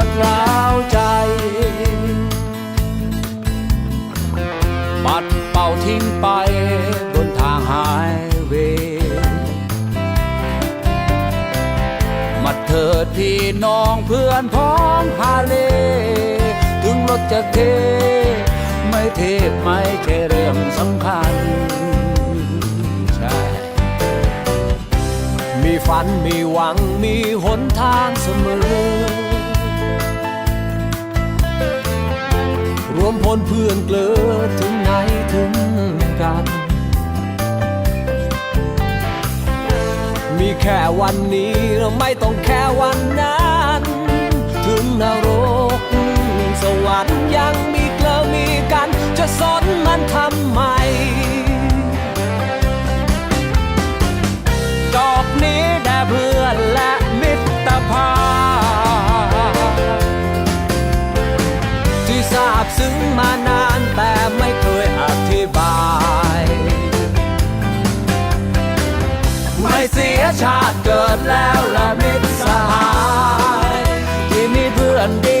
ราวดร้าวใจ ปัดเป่าทิ้งไปบนทางหายเวย์มาเถิดพี่น้องเพื่อนพ้องฮาเล ถึงรถจะเท ไม่เทพไม่ใช่เรื่องสำคัญใช่มีฝันมีหวังมีหนทางเสมอ วมพลเพื่อนเกลือถึงไหนถึงกัน มีแค่วันนี้เราไม่ต้องแค่วันนั้น ถึงนรกสวรรค์ยังมีเกลือมีกัน จะสนมันทำไมดอกนี้แด่เพื่อนและมิตรภาพ ที่ทราบซึ้งมานานแต่ไม่เคยอธิบาย ไม่เสียชาติเกิดแล้วละมิตรสหาย ที่มีเพื่อนดี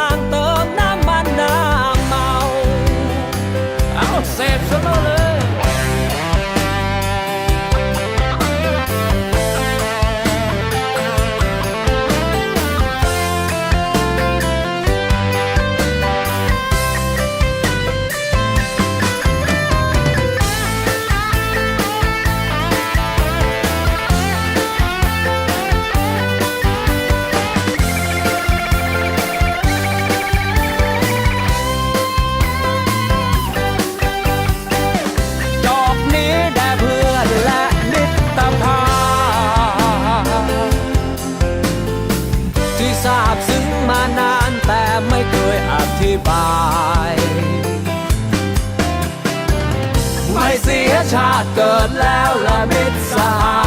ติเกิดแล้วละมิตรสหา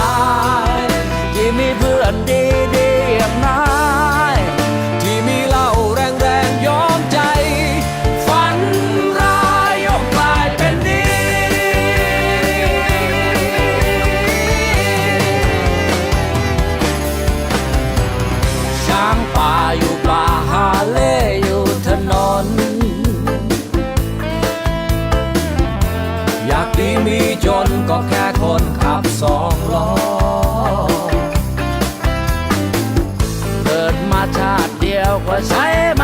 ยที่มีเพื่อนดีดีๆอย่างนายที่มีเล่าแรงแรงๆย้อมใจ ฝันร้ายยกกลายเป็นดี ช้างป่า จนก็แค่คนขับสองล้อ เกิดมาชาติเดียวก็ใช้มัน